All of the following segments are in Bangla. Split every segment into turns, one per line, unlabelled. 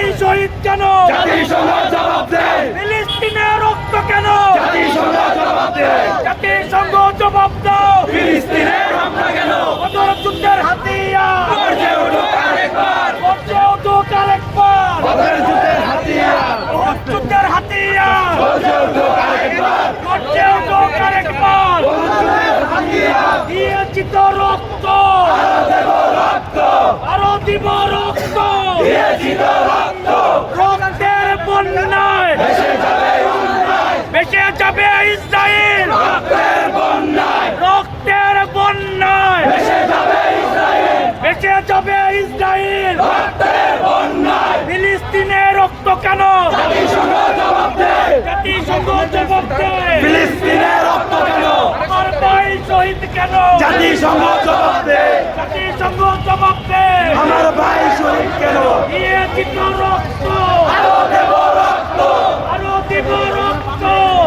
এই শহীদ কেন?
জাতিসংঘ জবাব দেয়।
ফিলিস্তিনে রক্ত কেন?
জাতিসংঘ জবাব দেয়।
জাতিসংঘ জবাব দাও।
হামলা কেন?
যুদ্ধের
আরেকবার
আরেকবার
যুদ্ধের
যুদ্ধের
আরেকবার
আরেকবার যুদ্ধের রক্ত। আরও দেব রক্ত।
আরও দিব রক্ত।
রক্ত।
যাবে
ইসরায়েল।
রক্তের বন্যায়।
রক্তের বন্যায়।
ভেসে যাবে ইসরায়েল।
ভেসে যাবে ইসরায়েল।
রক্তের বন্যায়।
রক্ত কেন?
জাতিসংঘ জবাব দেয়।
জাতিসংঘ জবাব দেয়। রক্ত কেন? আমার ভাই শহীদ কেন?
জাতিসংঘ জবাব দেয়। জাতিসংঘ জবাব দেয়।
আমার ভাই শহীদ কেন? ইয়ে দিত রক্ত।
আরও দেব রক্ত।
আরও দেব রক্ত।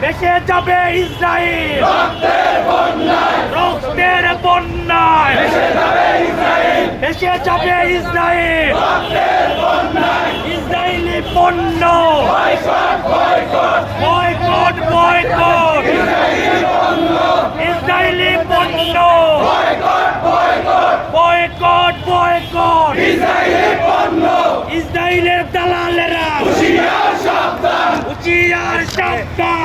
ভেসে যাবে
ইসরায়েল।
রক্তের বন্যায়। ভেসে যাবে ইসরায়েল।
ইসরায়েলি পণ্য
বয়কট বয়কট। ইসরায়েলি পণ্য বয়কট বয়কট।
ইসরায়েলের দালালের
হুঁশিয়ার সাবধান
হুঁশিয়ার সাবধান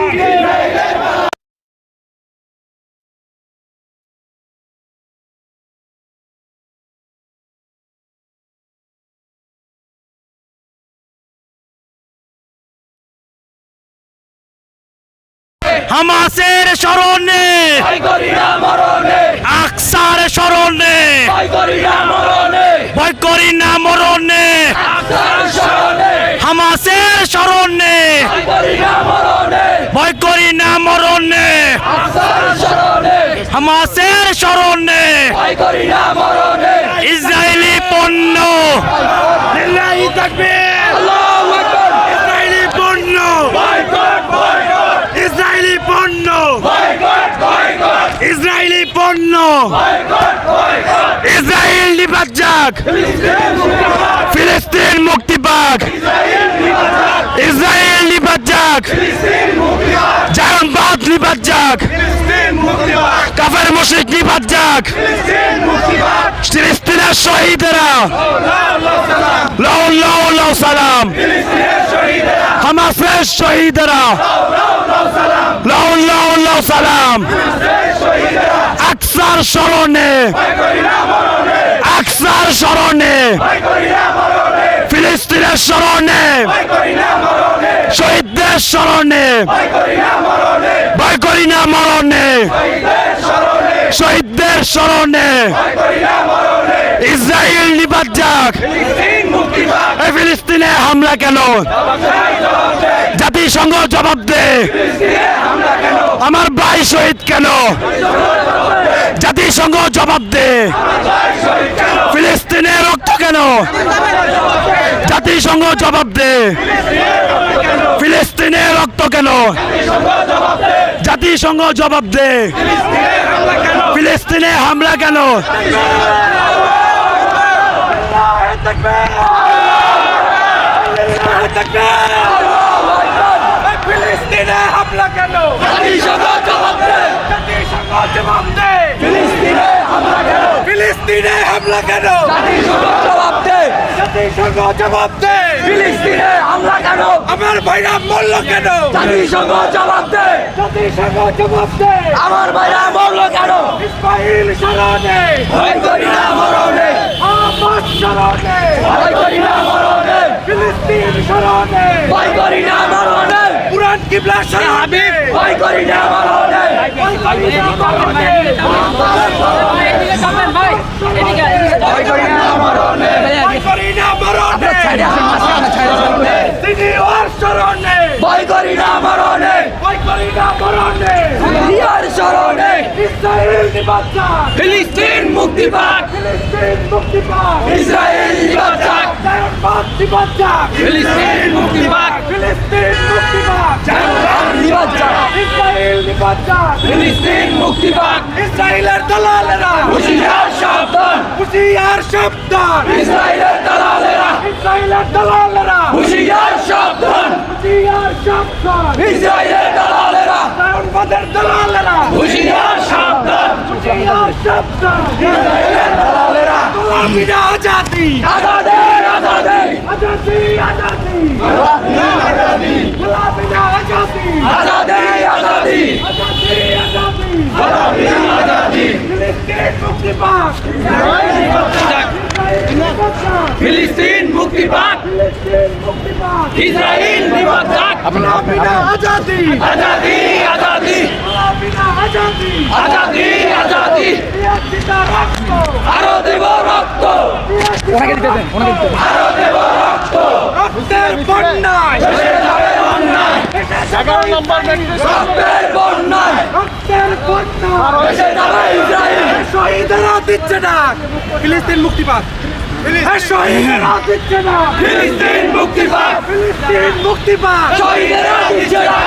হামাসের
শরণে
আকসার স্মরণে
করি না মরণে।
হামাসের স্মরণে
ভয় করি না মরণে।
হামাসের
মরণে
ইসরায়েলি পণ্য তাকবীর
আল্লাহু আকবার
ইসরায়েলি পণ্য
বয়কট বয়কট
ইসরায়েলি পণ্য
বয়কট বয়কট বয়কট
ইসরায়েল নিপাত যাক।
ফিলিস্তিন মুক্তি পাক। ইসরায়েল
নিপাত যাক।
মুক্তি
নিপাত যাক। মুশরিক নিপাত যাক। ফিলিস্তিনের শহীদেরা।
সালাম।
হামাসের শহীদেরা।
সালাম।
আকসার স্মরণে। আকসার স্মরণে। ফিলিস্তিনের স্মরণে। শহীদদের স্মরণে।
ভয় করি না মরণে।
শহীদদের স্মরণে। ইসরায়েল নিপাত যাক।
ফিলিস্তিন
হামলা কেন? জাতিসংঘ জবাব দে। আমার ভাই শহীদ কেন? জাতিসংঘ জবাব দে। ফিলিস্তিনে রক্ত কেন? জাতিসংঘ জবাব দে। ফিলিস্তিনে রক্ত কেন?
জবাব দে।
জাতিসংঘ জবাব দে।
ফিলিস্তিনে হামলা কেন?
ফিলিস্তিনে হামলা কেন? ফিলিস্তিনে হামলা কেন
জবাব দে ফিলিস্তিনে হামলা কেন?
আমার ভাইরা মরল কেন?
জাতিসংঘ জবাব দে।
জাতিসংঘ জবাব দে।
আমার ভাইরা মরল কেন?
ইসমাইল শরণে
ভয় করি না মরণে।
আমার শরণে
ভয় করি না মরণে।
ফিলিস্তিন শরণে
ভয় করি না মরণে।
পুরান কিবলা শরণে
ভয় করি না মরণে। ভয় করি না মরণে।
করি না মরণে। তিনি ওর শরণে
ভয় করি না মরণে
ভয় করি না মরণে
ইয়ার শরণে।
ইসরায়েল নিবাচা
ফিলিস্তিন মুক্তি পাক।
ফিলিস্তিন মুক্তি পাক।
ইসরায়েল নিবাচাক
জায়নবাদ নিবাচা
ফিলিস্তিন মুক্তি পাক।
ফিলিস্তিন মুক্তি পাক।
নিবাচাক
ইসরায়েল নিবাচা
ফিলিস্তিন মুক্তি পাক।
ইসরায়েলের দালালেরা।
হুশিয়ার সাবধান।
হুশিয়ার সাবধান।
ইসরায়েলের দালালেরা।
ইসরায়েলের দালালেরা।
হুশিয়ার সাবধান।
হুশিয়ার সাবধান।
ইসরায়েলের দালালেরা
আজাদি।
আজাদে আজাদে।
আজাদি আজাদি।
আজাদি।
মুক্তি পাক
ফিলিস্তিন মুক্তি পাক।
ফিলিস্তিন মুক্তি পাক।
ইসরায়েল
নিবাদ আজাদি।
আজাদি আজাদি।
গোলামিরা আজাদি।
আজাদি আজাদি।
ইয়াসিতা রক্ত।
আরও দেব রক্ত আরও দেব রক্ত।
রক্তের বন্যায়।
দেশে যাবে অন্যায়
এগারো নম্বর
রক্তের বন্যায়।
রক্তের বন্যায়।
যাবে ইসরায়েল।
শহীদেরা দিচ্ছে না। ফিলিস্তিন মুক্তি পাক। শহীদেরা দিচ্ছে না।
ফিলিস্তিন মুক্তি পাক।
ফিলিস্তিন মুক্তি পাক।
শহীদেরা দিচ্ছে না।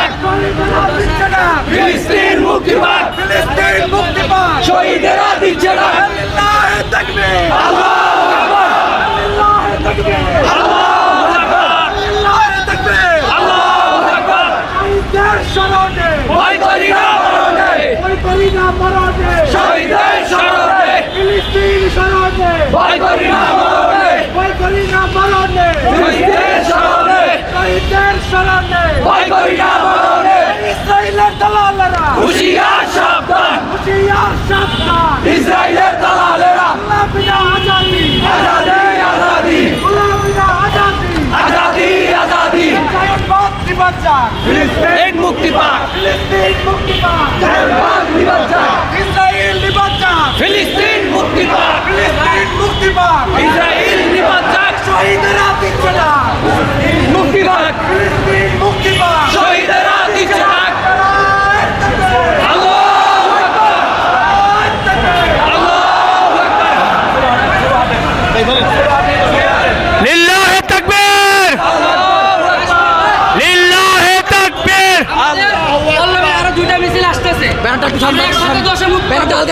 ভয় করি না মরণের
ইসরায়েলের দালালেরা।
হুশিয়ার সাবধান।
হুশিয়ার সাবধান।
ইসরায়েলের দালালেরা।
আল্লাহ বিনা আজাদি।
আজাদি আজাদি।
আল্লাহ বিনা আজাদি।
আজাদি আজাদি।
জায়নবাদ নিবাজার
ফিলিস্তিন মুক্তি পাক।
ফিলিস্তিন মুক্তি পাক।
জায়নবাদ নিবাজার
ইসরায়েল নিবাজার
ফিলিস্তিন
শহীদরা
পিছলা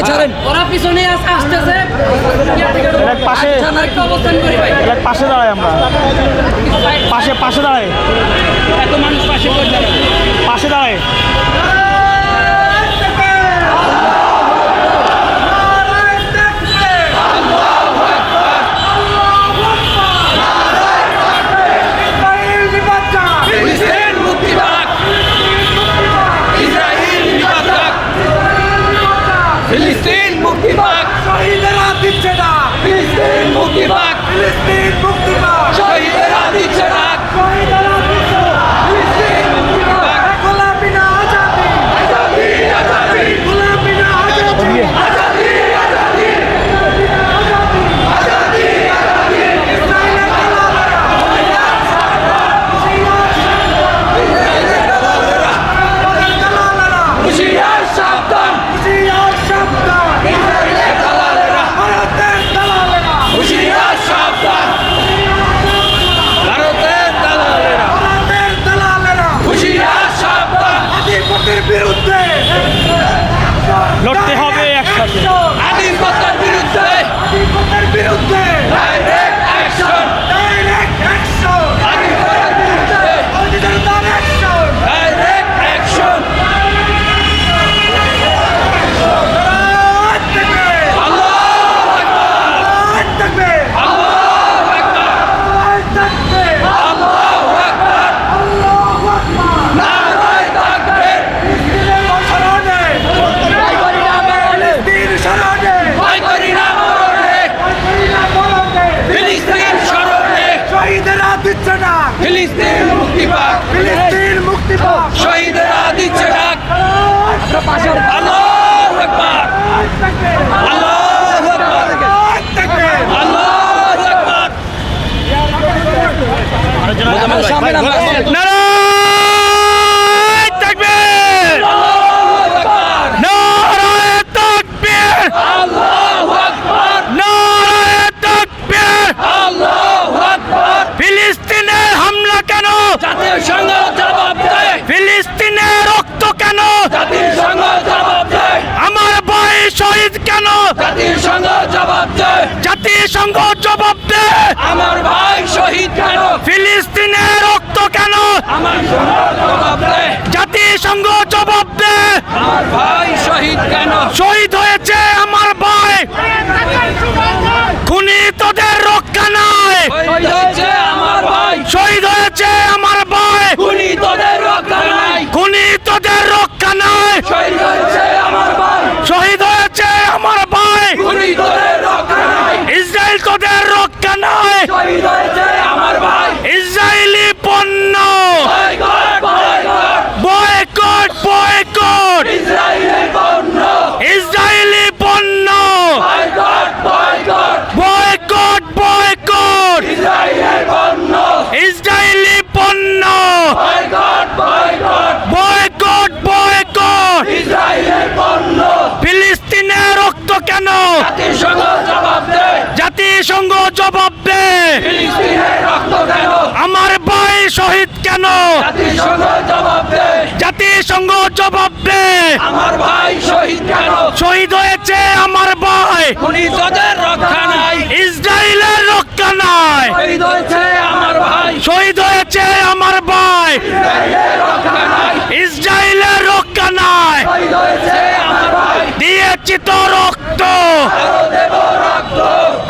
ছাড়েন। ওরা পিছনে আসতেছে।
পাশে
অবস্থান করি ভাই।
পাশে দাঁড়াই পাশে পাশে দাঁড়াই
মানুষ পাশে
পাশে
দাঁড়ায়।
আমার
আমার ভাই শহীদ কেন? শহীদ
হয়েছে আমার ভাই। খুনিতদের রক্ষা নাই।
ইসরায়েলের রক্ষা নাই। শহীদ হয়েছে আমার ভাই।
শহীদ হয়েছে আমার ভাই।
ইসরায়েলের রক্ষা নাই।
দিয়েছি তো রক্ত।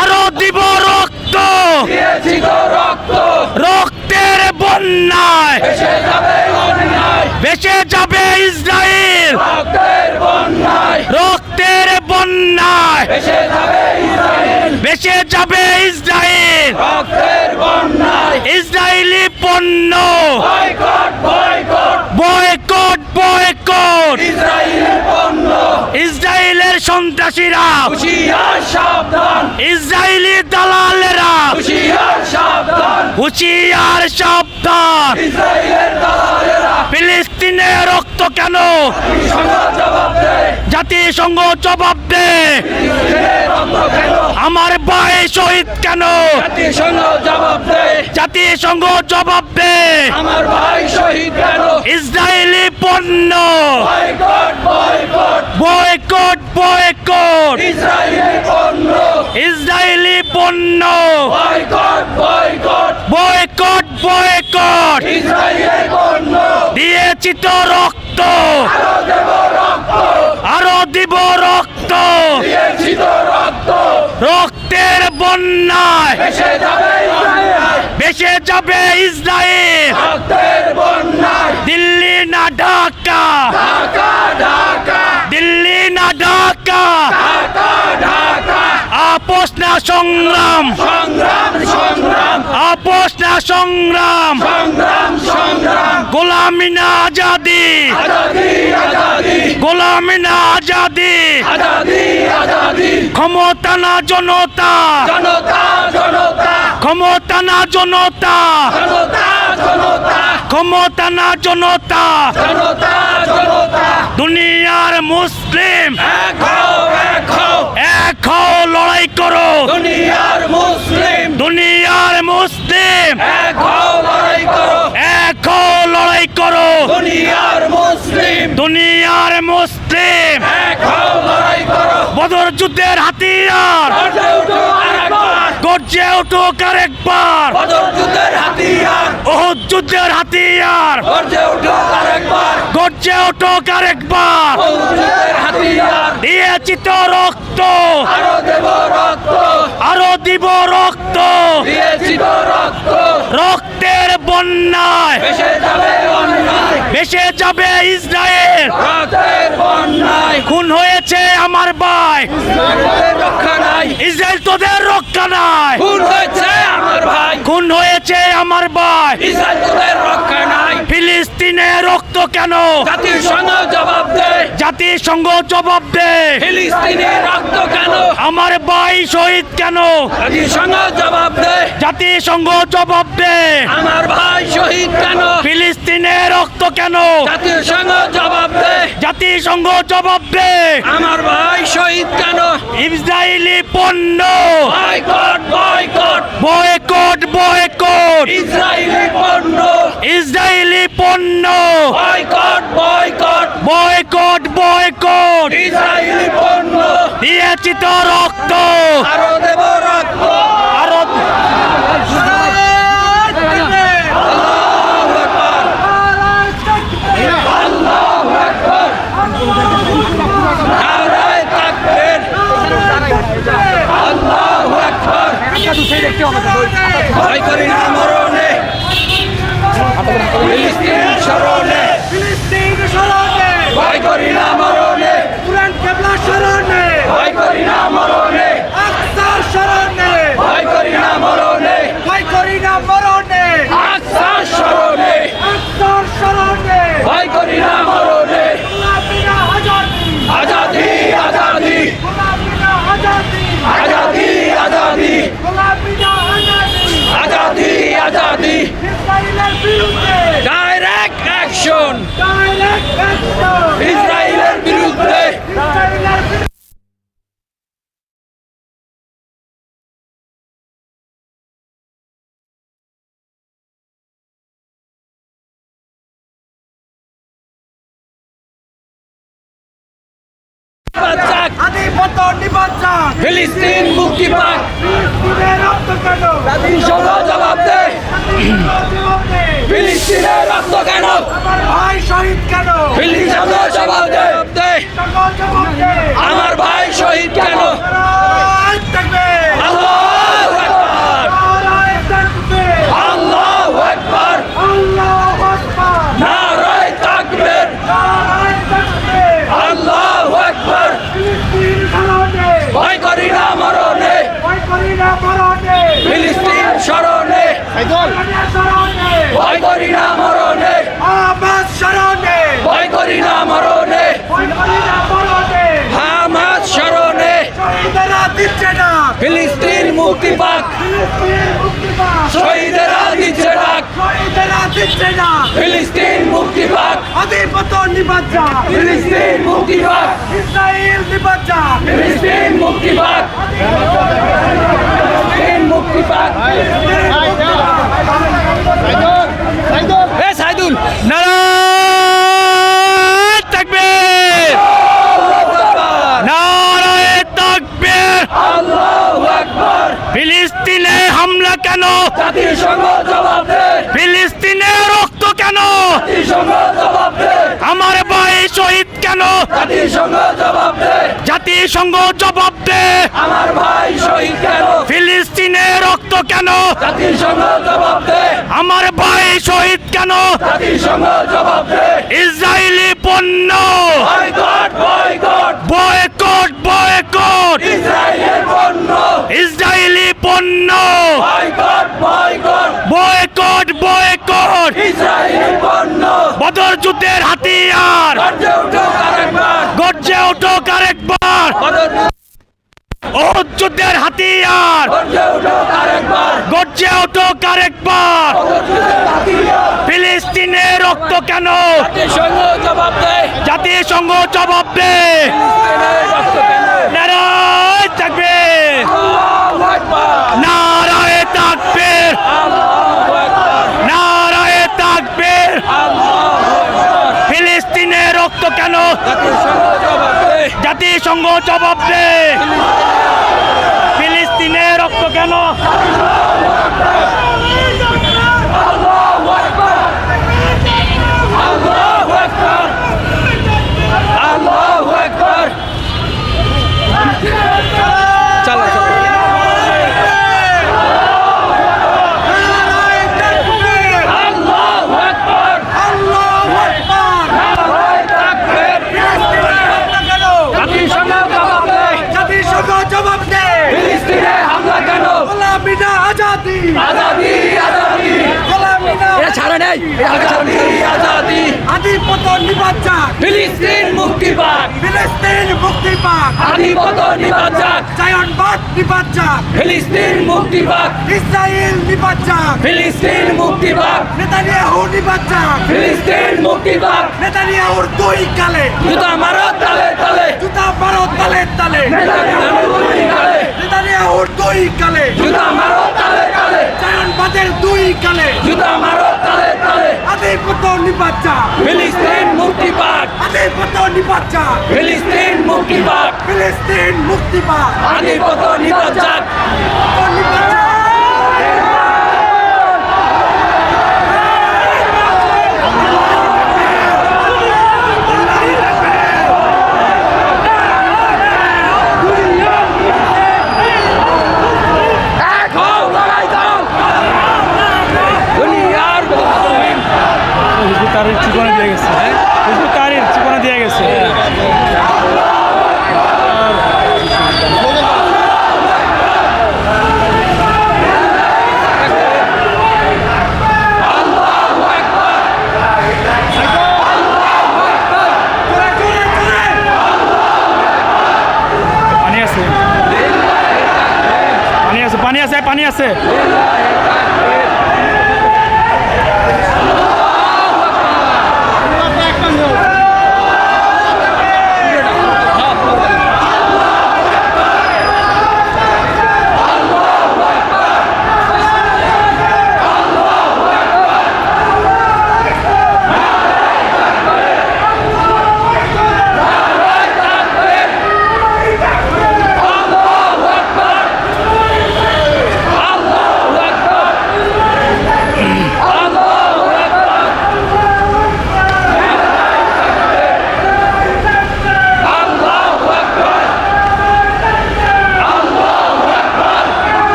আরও দিব রক্ত।
রক্তের বন্যায়।
ভেসে যাবে
যাবে ইসরায়েল।
ইসরায়েলি
পণ্য।
Boycott boycott. ইসরায়েলের
সন্ত্রাসীরা। ইসরায়েলি রক্ত কেন?
সংবাদ জবাব দেয়।
জাতিসংঘ জবাব দে আমার ভাই শহীদ কেন?
জাতিসংঘ জবাব
দে
আমার ভাই শহীদ কেন?
ইসরায়েলি পণ্য।
Boycott boycott.
বয়কট
পণ্য।
ইসরায়েলি পণ্য
বয়কট বয়কট।
দিয়েছি তো রক্ত। আরও দিব রক্ত। রক্তের বন্যায়। বেসে যাবে ইসরায়েল। দিল্লি না ঢাকা। দিল্লি না ঢাকা। না সংগ্রাম।
সংগ্রাম সংগ্রাম।
আপোষ না সংগ্রাম।
সংগ্রাম সংগ্রাম।
গোলামি না আজাদি। গোলামি না আজাদি। ক্ষমতা না জনতা। ক্ষমতা না জনতা। ক্ষমতা না জনতা। দুনিয়ার মুসলিম
এক হও
লড়াই
দুনিয়ার মুসলিম।
দুনিয়ার মুসলিম।
এক হও লড়াই করো।
এক। করো।
দুনিয়ার মুসলিম।
দুনিয়ার মুসলিম।
এক হও লড়াই করো।
বদর যুদ্ধের হাতিয়ার।
গর্জে উঠো আরেকবার। বদর যুদ্ধের হাতিয়ার।
ওহুদ যুদ্ধের হাতিয়ার।
গর্জে উঠো আরেকবার।
গর্জে উঠুক আরেকবার।
বদর যুদ্ধের হাতিয়ার।
দিয়েছি তো রক্ত।
আরও দেব রক্ত।
আরও দিব রক্ত।
দিয়েছি তো রক্ত।
রক্তের
অন্যায়।
বেসে যাবে ইসরায়েল। খুন হয়েছে আমার ভাই। ইসরায়েল তোদের রক্ষা নাই।
খুন হয়েছে আমার ভাই।
খুন হয়েছে আমার ভাই।
ইসরায়েল তোদের রক্ষা নাই।
ফিলিস্তিনে রক্ত কেন?
জাতিসংঘ জবাব দে।
জাতিসংঘ জবাব দে।
ফিলিস্তিনে রক্ত কেন?
আমার ভাই শহীদ কেন?
জাতিসংঘ জবাব দে।
জাতিসংঘ জবাব দে।
আমার ভাই শহীদ কেন?
ফিলিস্তিনে রক্ত কেন?
জাতিসংঘ জবাব দে।
জাতিসংঘ জবাব দে।
আমার ভাই শহীদ কেন?
ইসরায়েলি পণ্য
boycott boycott.
Boycott boycott.
Israeli পণ্য
ইসরায়েলি পণ্য
boycott boycott.
Boycott boycott.
Israeli পণ্য
দিয়েছি তো রক্ত।
আরও দেব রক্ত
আরও
নারায় তাকবীর আল্লাহু আকবার ভয় করি না। মরণে ফিলিস্তিন স্মরণে
ফিলিস্তিন স্মরণে
ভয় করি না মরণে
কুরআন কেবলা স্মরণে
ভয় করি না মরণে
আকসার স্মরণে
ভয় করি না মরণে
ভয় করি না মরণে
আচ্ছা স্মরণে
আকসার স্মরণে
ভয় করি না মরণে
গোলামিনা আজাদি
আজাদি আজাদি
গোলামিনা আজাদি
আজাদি আজাদি
গোলামিনা আজাদি
আজাদি আজাদি
ইসরায়েলের বিরুদ্ধে
ডাইরেক্ট অ্যাকশন
ডাইরেক্ট অ্যাকশন
ইসরায়েলের বিরুদ্ধে
ইসরায়েলের বিরুদ্ধে
বাঁচাক
আধিপত্য নিবঞ্চন
ফিলিস্তিন মুক্তি পাক।
ফিলিস্তিনের
জবাব দে
জবাব দে।
ফিলিস্তিনের রক্ত কেন?
আমার ভাই শহীদ কেন?
ফিলিস্তিন জবাব দে।
সকল জবাব দে।
আমার ভাই শহীদ কেন? আল্লাহু আকবার
নারায় তাকবীর
আল্লাহু আকবার
আল্লাহু আকবার
নারায়ে তাকবীর
নারায় তাকবীর
আল্লাহু আকবার
ফিলিস্তিন স্মরণে
ভয় করি না মরণে
ভয় করি না মরণে
ফিলিস্তিন স্মরণে
ফিলিস্তিনের স্মরণে
ভয় করি না মরণে
আবাস স্মরণে
ভয় করি না মরণে মুক্তি পাক শহীদেরা দিচ্ছে ডাক
শহীদেরা দিচ্ছে না
ফিলিস্তিন মুক্তি পাক
আধিপত্য নিবাজ্জা
ফিলিস্তিন মুক্তি পাক
ইসরায়েল নিবাজ্জা
ফিলিস্তিন মুক্তি পাক ফিলিস্তিন মুক্তি পাক
এ সাইদুল নারায় তাকবীর নারায় তাকবীর
আল্লাহু আকবার
ফিলিস্তিনে হামলা কেন?
ফিলিস্তিনের
ফিলিস্তিনে রক্ত কেন? আমার ভাই শহীদ কেন?
জাতিসংঘ জবাব দে।
জাতিসংঘ জবাব দে
আমার ভাই শহীদ কেন
ফিলিস্তিনে রক্ত কেন?
জাতিসংঘ জবাব দে।
আমার ভাই শহীদ কেন? ইসরায়েলি পণ্য।
Boycott boycott.
ইসরায়েলি পণ্য।
Boycott boycott.
বদর যুদ্ধের হাতিয়ার।
গর্জে উঠো আরেকবার।
ওহুদ যুদ্ধের হাতিয়ার।
গর্জে উঠো আরেকবার
গর্জে ওঠো আরেকবার
বদর যুদ্ধের হাতিয়ার
ফিলিস্তিনে রক্ত কেন?
দে
জাতিসংঘ জবাব দে। নারায়
আকবার
নারায়
আকবার
নারায়
আকবার
ফিলিস্তিনে রক্ত কেন?
জাতিসংঘ জবাব দে।
ফিলিস্তিনে রক্ত কেন
আল্লাহু আকবার আল্লাহু আকবার আল্লাহু আকবার চলো চলো আল্লাহু আকবার
আল্লাহু আকবার
নারায়ে তাকবীর জাতিসংঘ জবাব দে
জাতিসংঘ জবাব দে
ফিলিস্তিনে হামলা কেন
গোলামিনা আজাদি
আজাদি আজাদি
গোলামিনা
এটা ছাড়ে নেই আজাদি আজাদি
আধিপত্য নিবাজ্জা
ফিলিস্তিন মুক্তি পাক
ফিলিস্তিন মুক্তি পাক
আধিপত্য নিবাজাক
জায়নবাদ নিবাজ্জা
ফিলিস্তিন মুক্তি পাক।
ইসরায়েল নিবাজ্জা
ফিলিস্তিন মুক্তি পাক।
নেতানিয়াহু নিবাজ্জা
ফিলিস্তিন মুক্তি পাক।
নেতানিয়াহুর দুই কালে।
জুতা মারো তালে তালে।
জুতা মারো তালে তালে।
নেতানিয়াহু দুই কালে।
নেতানিয়াহুর দুই কালে।
জুতা মারো তালে তালে।
জায়নবাদের দুই কালে।
জুতা মারো তালে তালে।
আধিপত্য নিবাজ্জা
ফিলিস্তিন মুক্তি পাক।
আধিপত্য নিবাজ্জা
ফিলিস্তিন মুক্তি পাক।
ফিলিস্তিন মুক্তি পাক।
আধিপত্য নিবাজাক
নিবাজ্জা
এক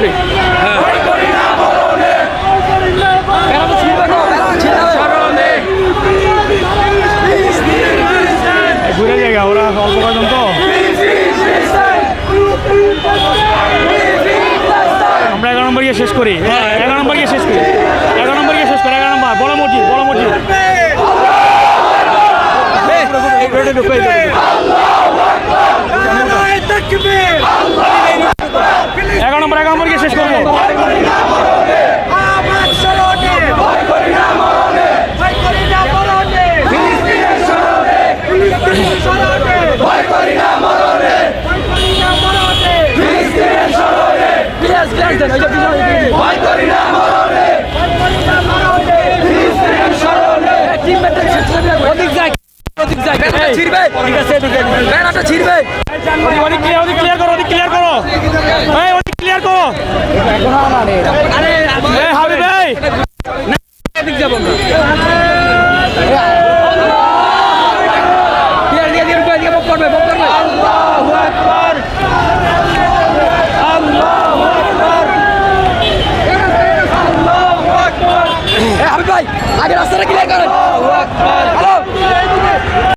মরণে হ্যাঁ।
ঘুরে যায় ওরা অল্প কজন তো। আমরা এগারো নম্বর গিয়ে শেষ করি। হ্যাঁ, এগারো নম্বর গিয়ে শেষ করি। এগারো নম্বর গিয়ে শেষ করি। এগারো নম্বর বড় মসজিদ বড় মসজিদ।
ঢুকাই
এগারো নম্বর এগারো নম্বরকে শেষ করব।